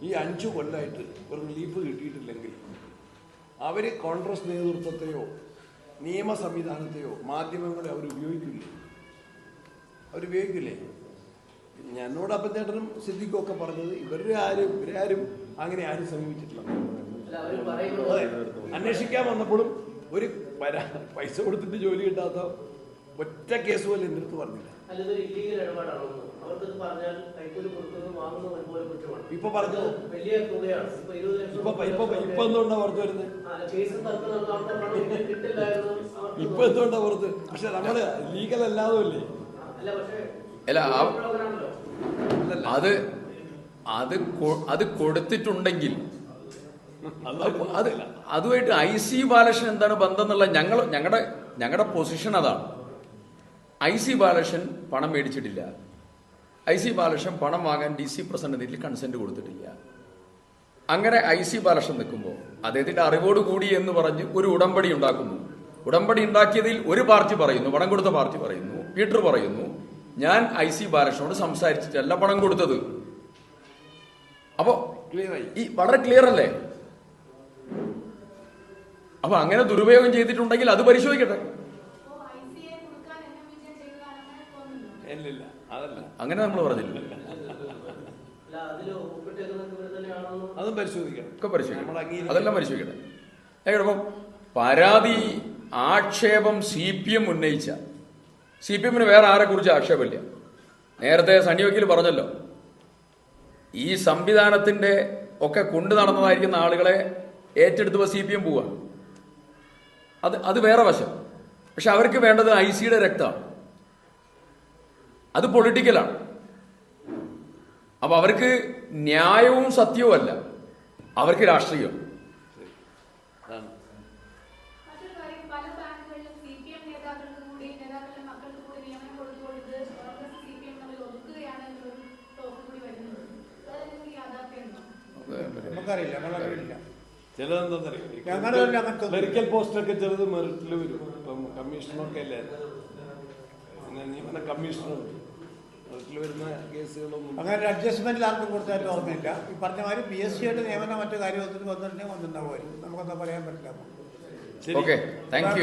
ഈ അഞ്ചു കൊല്ലമായിട്ട് ഒരു റിലീഫ് കിട്ടിയിട്ടില്ലെങ്കിൽ അവർ കോൺഗ്രസ് നേതൃത്വത്തെയോ നിയമ സംവിധാനത്തെയോ മാധ്യമങ്ങളെ അവർ ഉപയോഗിക്കില്ലേ? അവർ ഞാനോട് അപ്പം ചേട്ടനും സിദ്ദിഖും പറഞ്ഞത് ഇവരുടെ ആരും ഇവരെ ആരും അങ്ങനെ ആരും സമീപിച്ചിട്ടില്ല. അന്വേഷിക്കാൻ വന്നപ്പോഴും ഒരു പൈസ കൊടുത്തിട്ട് ജോലി കിട്ടാത്ത ഒറ്റ കേസ് പോലും എന്റെ അടുത്ത് പറഞ്ഞില്ല ഇപ്പൊ പറഞ്ഞു. വലിയ തുകയാണ്. ഇപ്പൊ ഇപ്പൊ ഇപ്പൊ ഇപ്പൊ എന്തുകൊണ്ടാ പുറത്ത് വരുന്നത് ഇപ്പൊ എന്തുകൊണ്ടാ പുറത്ത് പക്ഷെ നമ്മൾ ലീഗൽ അല്ലാതെ അല്ലേ. അത് അത് അത് കൊടുത്തിട്ടുണ്ടെങ്കിൽ അല്ല അത് അതുമായിട്ട് ഐ സി ബാലകൃഷ്ണൻ എന്താണ് ബന്ധം എന്നുള്ള ഞങ്ങൾ ഞങ്ങളുടെ ഞങ്ങളുടെ പൊസിഷൻ അതാണ്. ഐ സി ബാലകൃഷ്ണൻ പണം മേടിച്ചിട്ടില്ല. ഐ സി ബാലകൃഷ്ണൻ പണം വാങ്ങാൻ ഡി സി പ്രസിഡന്റിൽ കൺസെന്റ് കൊടുത്തിട്ടില്ല. അങ്ങനെ ഐ സി ബാലകൃഷ്ണൻ നിൽക്കുമ്പോൾ അദ്ദേഹത്തിന്റെ അറിവോട് കൂടി എന്ന് പറഞ്ഞ് ഒരു ഉടമ്പടി ഉണ്ടാക്കുന്നു. ഉടമ്പടി ഉണ്ടാക്കിയതിൽ ഒരു പാർട്ടി പറയുന്നു പണം കൊടുത്ത പാർട്ടി പറയുന്നു പീറ്റർ പറയുന്നു ഞാൻ ഐ സി ബാലകൃഷ്ണനോട് സംസാരിച്ചിട്ടല്ല പണം കൊടുത്തത്. അപ്പോ ഈ വളരെ ക്ലിയർ അല്ലേ? അപ്പൊ അങ്ങനെ ദുരുപയോഗം ചെയ്തിട്ടുണ്ടെങ്കിൽ അത് പരിശോധിക്കട്ടെ. അതല്ല. അങ്ങനെ നമ്മൾ പറഞ്ഞില്ല. അല്ല അതിൽ ഒപ്പിട്ടേക്കുന്നത് ഇവർ തന്നെയാണെന്ന്? അതും പരിശോധിക്കണം. ഒക്കെ പരിശോധിക്കണം. അതെല്ലാം പരിശോധിക്കട്ടെ ഏകദേശം പരാതി ആക്ഷേപം സി പി എം ഉന്നയിച്ച സി പി എമ്മിന് വേറെ ആരെ കുറിച്ച് ആക്ഷേപമില്ല? നേരത്തെ സണ്ണി വക്കീൽ പറഞ്ഞല്ലോ ഈ സംവിധാനത്തിന്റെ ഒക്കെ കൊണ്ടു നടന്നതായിരിക്കുന്ന ആളുകളെ ഏറ്റെടുത്തപ്പോൾ സി പി എം പോവുക അത് അത് വേറെ വശം. പക്ഷെ അവർക്ക് വേണ്ടത് ഐ സിയുടെ രക്തമാണ്. അത് പൊളിറ്റിക്കലാണ് അപ്പൊ അവർക്ക് ന്യായവും സത്യവും അല്ല. അവർക്ക് രാഷ്ട്രീയം നമുക്കറിയില്ല നമ്മളറിയില്ല. മെഡിക്കൽ പോസ്റ്റൊക്കെ ചെറുത് മെറിറ്റിൽ വരും. ഇപ്പം കമ്മീഷണറൊക്കെ അല്ലേ? നിയമന കമ്മീഷണർ അങ്ങനെ അഡ്ജസ്റ്റ്മെന്റിൽ ആർക്കും കൊടുത്തായിട്ട് ഓർമ്മയില്ല. ഈ പറഞ്ഞ മാതിരി പി എസ് സിയുടെ നിയമനം മറ്റു കാര്യത്തിൽ വന്നിട്ടുണ്ടെങ്കിൽ വന്നിട്ടുണ്ടാവുമായിരിക്കും. നമുക്കൊന്നും പറയാൻ പറ്റില്ല. ശരി ഓക്കെ താങ്ക് യു